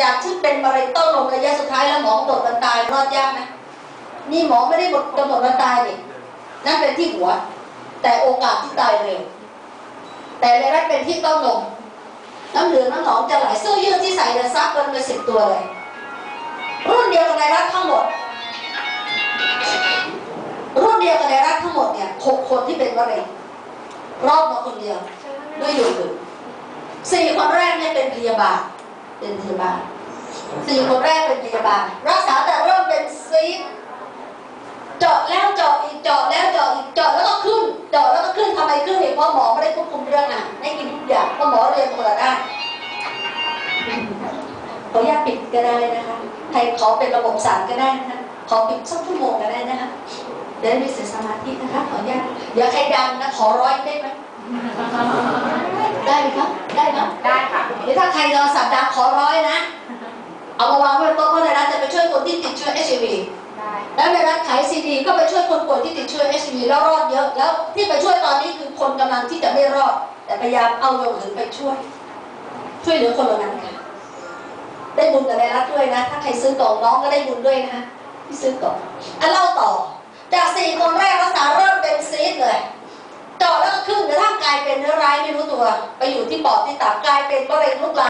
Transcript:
จากที่เป็นมะเร็งเต้านมระยะสุดท้ายแล้วหมอกำหนดวันตายรอดยากนะนี่หมอไม่ได้กำหนดวันตายนี่นั่นเป็นที่หัว แต่โอกาสที่ตายเร็วแต่ในรัฐเป็นที่เต้านมน้ำเหลืองน้ำหนองจะไหลเสื้อยืดที่ใส่เนี่ยซักกันไปสิบตัวเลยรุ่นเดียวกับในรัฐทั้งหมด รุ่นเดียวกับในรัฐทั้งหมดเนี่ยหกคนที่เป็นมะเร็งรอดมาคนเดียวด้วยอยู่สี่คนแรกเนี่ยเป็นพยาบาล เป็นพยาบาลสี่คนแรกเป็นพยาบาล รักษาแต่เริ่มเป็นซีดเจาะแล้วเจาะอีกเจาะแล้วเจาะอีกเจาะแล้วก็ขึ้นเจาะแล้วก็ขึ้นทำไมขึ้นอีกเพราะหมอไม่ได้ควบคุมเรื่องอะให้กินทุกอย่างเพราะหมอเรียนคนละด้านขออนุญาตปิดก็ได้นะคะ ใครขอเป็นระบบสารก็ได้นะคะ ขอปิดสักชั่วโมงก็ได้นะคะเดี๋ยวได้มีเสียสมาธินะคะ ขออนุญาตเดี๋ยวใครดังนะขอร้อยได้ไหมได้ไหมครับได้ไหม ได้ค่ะหรือถ้าใครรอสัปดาห์ขอร้อยนะ เอามาวางไว้บนโต๊ะเพราะในร้านจะไปช่วยคนที่ติดเชื้อ HIV ได้แล้วในร้านขายซีดีก็ไปช่วยคนป่วยที่ติดเชื้อ HIV แล้วรอดเยอะ แล้วที่ไปช่วยตอนนี้คือคนกำลังที่จะไม่รอด แต่พยายามเอาโยงถึงไปช่วย ช่วยเหลือคนเหล่านั้นค่ะได้บุญกับในรัฐด้วยนะ ถ้าใครซื้อกล่องน้องก็ได้บุญด้วยนะคะที่ซื้อกล่องอะเล่าต่อ จากสี่คนแรกมเป็นซีดเลย เจาะแล้วก็ขึ้นกระทั่งกลายเป็นเนื้อร้ายไม่รู้ตัว ไปอยู่ที่ปอดที่ตับกลายเป็นมะเร็งลุกลาม